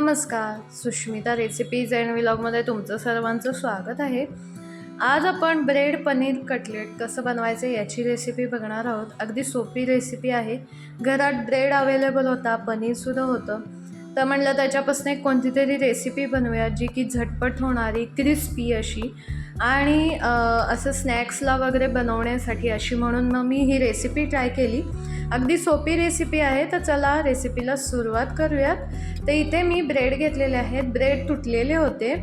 नमस्कार Sushmita recipes and व्लॉगमध्ये तुमचं सर्वांचं स्वागत आहे. आज आपण ब्रेड पनीर कटलेट कसं बनवायचं याची रेसिपी बघणार आहोत. अगदी सोपी रेसिपी आहे. घरात ब्रेड अवेलेबल होता पनीरसुद्धा होतं. तर म्हणलं त्याच्यापासून एक कोणती तरी रेसिपी बनवूया जी की झटपट होणारी क्रिस्पी अशी. आणि असं स्नॅक्सला वगैरे बनवण्यासाठी अशी म्हणून मग मी ही रेसिपी ट्राय केली. अगदी सोपी रेसिपी आहे तर चला रेसिपीला सुरुवात करूयात. तर इथे मी ब्रेड घेतलेले आहेत. ब्रेड तुटलेले होते.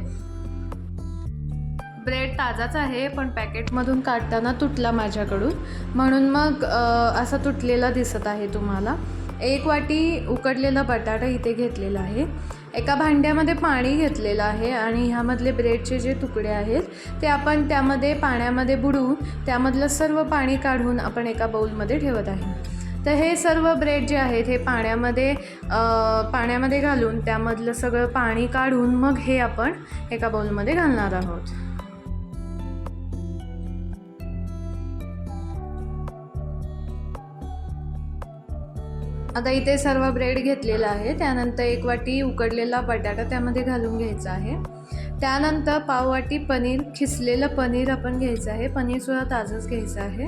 ब्रेड ताजाच आहे पण पॅकेटमधून काढताना तुटला माझ्याकडून. म्हणून मग असा तुटलेला दिसत आहे तुम्हाला. एक वाटी उकडलेला बटाटा इथे घेतलेला आहे. एका भांड्यामध्ये पाणी घेतलेलं आहे आणि ह्यामधले ब्रेडचे जे तुकडे आहेत ते आपण त्यामध्ये पाण्यामध्ये बुडवून त्यामधलं सर्व पाणी काढून आपण एका बाऊलमध्ये ठेवत आहे. तर हे सर्व ब्रेड जे आहेत हे पाण्यामध्ये पाण्यामध्ये घालून त्यामधलं सगळं पाणी काढून मग हे आपण एका बाऊलमध्ये घालणार आहोत. आता इथे सर्व ब्रेड घेतलेला आहे. त्यानंतर एक वाटी उकडलेला बटाटा त्यामध्ये घालून घ्यायचा आहे. त्यानंतर पाववाटी पनीर खिसलेलं पनीर आपण घ्यायचं आहे. पनीरसुद्धा ताजंच घ्यायचं आहे.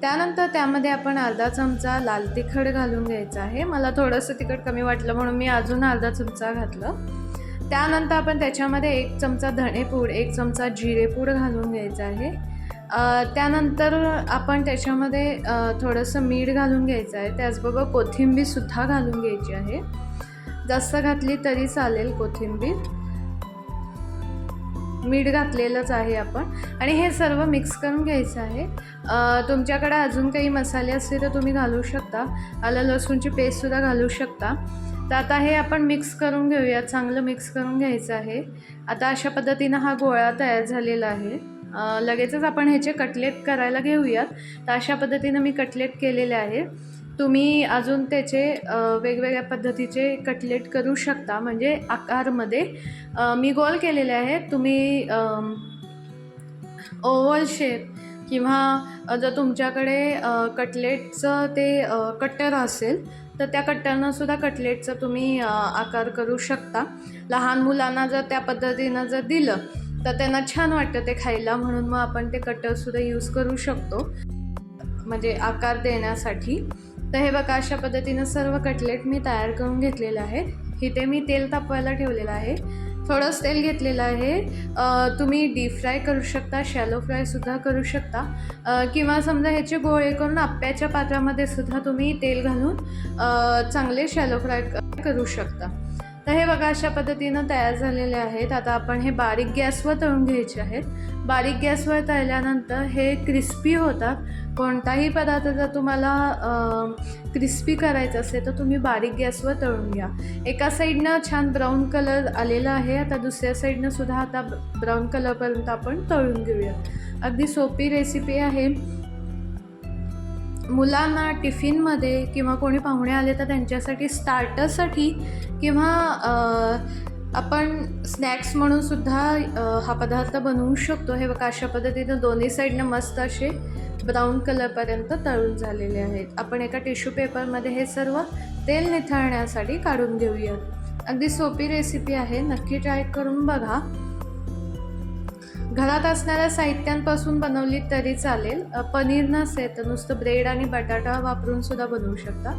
त्यानंतर त्यामध्ये आपण अर्धा चमचा लाल तिखट घालून घ्यायचा आहे. मला थोडंसं तिखट कमी वाटलं म्हणून मी अजून अर्धा चमचा घातलं. त्यानंतर आपण त्याच्यामध्ये एक चमचा धणेपूड एक चमचा जिरेपूड घालून घ्यायचा आहे. त्यानंतर आपण त्याच्यामध्ये थोडंसं मीठ घालून घ्यायचं आहे. त्याचबरोबर कोथिंबीरसुद्धा घालून घ्यायची आहे. जास्त घातली तरी चालेल कोथिंबीर. मीठ घातलेलंच आहे आपण. आणि हे सर्व मिक्स करून घ्यायचं आहे. तुमच्याकडे अजून काही मसाले असतील तर तुम्ही घालू शकता. आलं लसूणची पेस्टसुद्धा घालू शकता. तर आता हे आपण मिक्स करून घेऊया चांगलं मिक्स करून घ्यायचं आहे. आता अशा पद्धतीनं हा गोळा तयार झालेला आहे. लगेचच आपण ह्याचे कटलेट करायला घेऊयात. तर अशा पद्धतीनं मी कटलेट केलेले आहे. तुम्ही अजून त्याचे वेगवेगळ्या पद्धतीचे कटलेट करू शकता. म्हणजे आकारमध्ये मी गोल केलेले आहे. तुम्ही ओव्हल शेप किंवा जर तुमच्याकडे कटलेटचं ते कट्टर असेल तर त्या कट्टरनं सुद्धा कटलेटचं तुम्ही आकार करू शकता. लहान मुलांना जर त्या पद्धतीनं जर दिलं तर त्यांना छान वाटतं ते खायला म्हणून मग आपण ते कटरसुद्धा यूज करू शकतो म्हणजे आकार देण्यासाठी. तर हे बघा अशा पद्धतीनं सर्व कटलेट मी तयार करून घेतलेले आहेत इथे मी तेल तापवायला ठेवलेलं आहे. थोडंच तेल घेतलेलं आहे. तुम्ही डीप फ्राय करू शकता शॅलो फ्रायसुद्धा करू शकता. किंवा समजा ह्याचे गोळे करून आप्याच्या पात्रामध्ये सुद्धा तुम्ही तेल घालून चांगले शॅलो फ्राय करू शकता. तर हे बघा अशा पद्धतीनं तयार झालेले आहेत. आता आपण हे बारीक गॅसवर तळून घ्यायचे आहेत. बारीक गॅसवर तळल्यानंतर हे क्रिस्पी होतात. कोणताही पदार्थ जर तुम्हाला क्रिस्पी करायचा असेल तर तुम्ही बारीक गॅसवर तळून घ्या. एका साईडनं छान ब्राऊन कलर आलेला आहे. आता दुसऱ्या साईडनं सुद्धा आता ब्राऊन कलरपर्यंत आपण तळून घेऊया. अगदी सोपी रेसिपी आहे. मुलांना टिफिनमध्ये किंवा कोणी पाहुणे आले तर त्यांच्यासाठी स्टार्टरसाठी किंवा आपण स्नॅक्स म्हणून सुद्धा हा पदार्थ बनवू शकतो. हे बघा अशा पद्धतीनं दोन्ही साईडनं मस्त असे ब्राऊन कलरपर्यंत तळून झालेले आहेत. आपण एका टिश्यू पेपरमध्ये हे सर्व तेल निथळण्यासाठी काढून घेऊया अगदी सोपी रेसिपी आहे. नक्की ट्राय करून बघा. घरात असणाऱ्या साहित्यांपासून बनवली तरी चालेल. पनीर नसेल तर नुसतं ब्रेड आणि बटाटा वापरून सुद्धा बनवू शकता.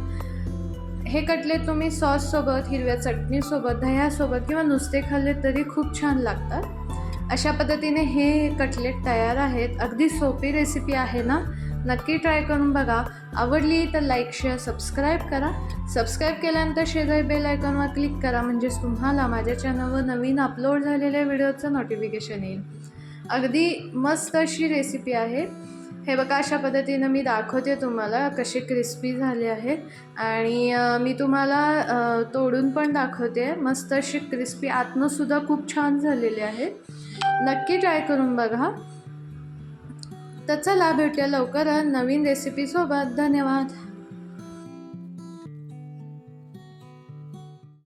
हे कटलेट तुम्ही सॉससोबत हिरव्या चटणीसोबत दह्यासोबत किंवा नुसते खाल्ले तरी खूप छान लागतात. अशा पद्धतीने हे कटलेट तयार आहेत. अगदी सोपी रेसिपी आहे ना? नक्की ट्राय करून बघा. आवडली तर लाईक शेअर सबस्क्राईब करा. सबस्क्राईब केल्यानंतर शेजारी बेल आयकॉनवर क्लिक करा. म्हणजेच तुम्हाला माझ्या चॅनलवर नवीन अपलोड झालेल्या व्हिडिओचं नोटिफिकेशन येईल. अगदी मस्त अशी रेसिपी आहे. हे बघा अशा पद्धतीनं मी दाखवते तुम्हाला कसे क्रिस्पी झाले आहेत आणि मी तुम्हाला तोडून पण दाखवते. मस्त अशी क्रिस्पी आतनंसुद्धा खूप छान झालेले आहेत नक्की ट्राय करून बघा. तर चला भेटूया लवकर नवीन रेसिपीसोबत धन्यवाद.